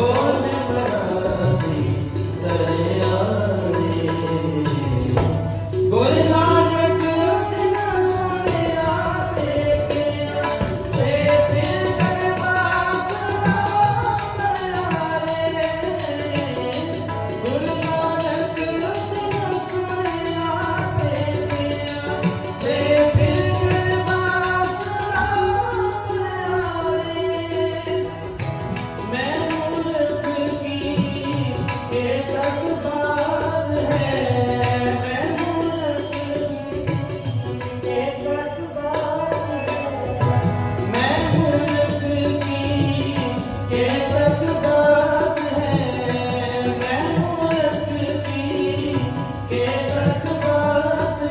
곧